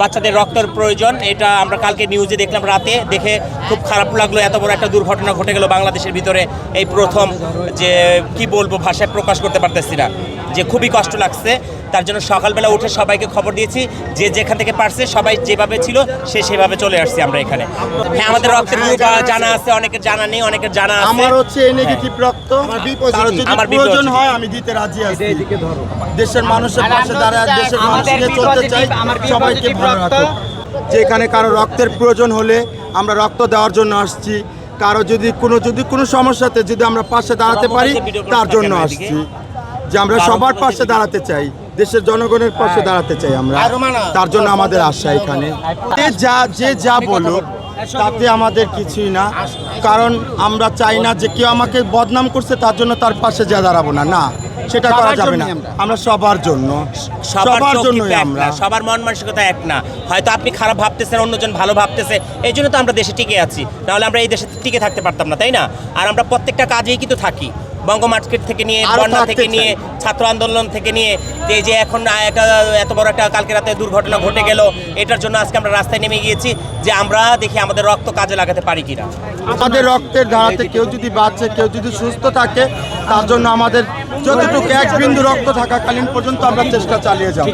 বাচ্চাদের রক্তের প্রয়োজন, এটা আমরা কালকে নিউজে দেখলাম রাতে, দেখে খুব খারাপ লাগল, এত বড় একটা দুর্ঘটনা ঘটে গেল বাংলাদেশের ভিতরে। এই প্রথম যে, কি বলব, ভাষায় প্রকাশ করতে পারতেছি না। যে খুবই কষ্ট লাগছে। তার জন্য সকালবেলা উঠে সবাইকে খবর দিয়েছি যে যেখান থেকে পারছে সবাই যেভাবে ছিল সে সেভাবে চলে আসছে আমরা এখানে। হ্যাঁ আমাদের রক্তের গ্রুপ জানা আছে অনেকের জানা নেই অনেকের জানা আছে। আমার হচ্ছে নেগেটিভ রক্ত। আমার প্রয়োজন হয় আমি দিতে রাজি আছি। দেশের মানুষের পাশে দাঁড়ায় দেশের মানুষকে চলতে চাই সবাইকে ভালো রাখো যে এখানে কারও রক্তের প্রয়োজন হলে আমরা রক্ত দেওয়ার জন্য আসছি। কারও যদি কোনো যদি কোনো সমস্যাতে যদি আমরা পাশে দাঁড়াতে পারি তার জন্য আসছি। যে আমরা সবার পাশে দাঁড়াতে চাই। দেশের জনগণের পাশে দাঁড়াতে চাই আমরা। তার জন্য আমাদের আশা এখানে। যে যা যে যা বলুক তাতে আমাদের কিছুই না। কারণ আমরা চাই না যে কেউ আমাকে বদনাম করছে তার জন্য তার পাশে যা দাঁড়াবো না। না সেটা করা যাবে না। আমরা। সবার জন্য। সবার জন্যই আমরা। সবার মন মানসিকতা এক না। হয়তো আপনি খারাপ ভাবতেছেন অন্যজন ভালো ভাবতেছে এই জন্য তো আমরা দেশে টিকে আছি। নাহলে আমরা এই দেশে টিকে থাকতে পারতাম না তাই না? আর আমরা প্রত্যেকটা কাজেই কিন্তু থাকি। বঙ্গ মার্কেট থেকে নিয়ে বন্যা থেকে নিয়ে ছাত্র আন্দোলন থেকে নিয়ে এই যে এখন একটা এত বড় একটা কালকে রাতে দুর্ঘটনা ঘটে গেল এটার জন্য আজকে আমরা রাস্তায় নেমে গিয়েছি যে আমরা দেখি আমাদের রক্ত কাজে লাগাতে পারি কিনা। আমাদের রক্তের ধারাতে কেউ যদি বাঁচে কেউ যদি সুস্থ থাকে তার জন্য আমাদের যতটুকু এক বিন্দু রক্ত থাকাকালীন পর্যন্ত আমরা চেষ্টা চালিয়ে যাব।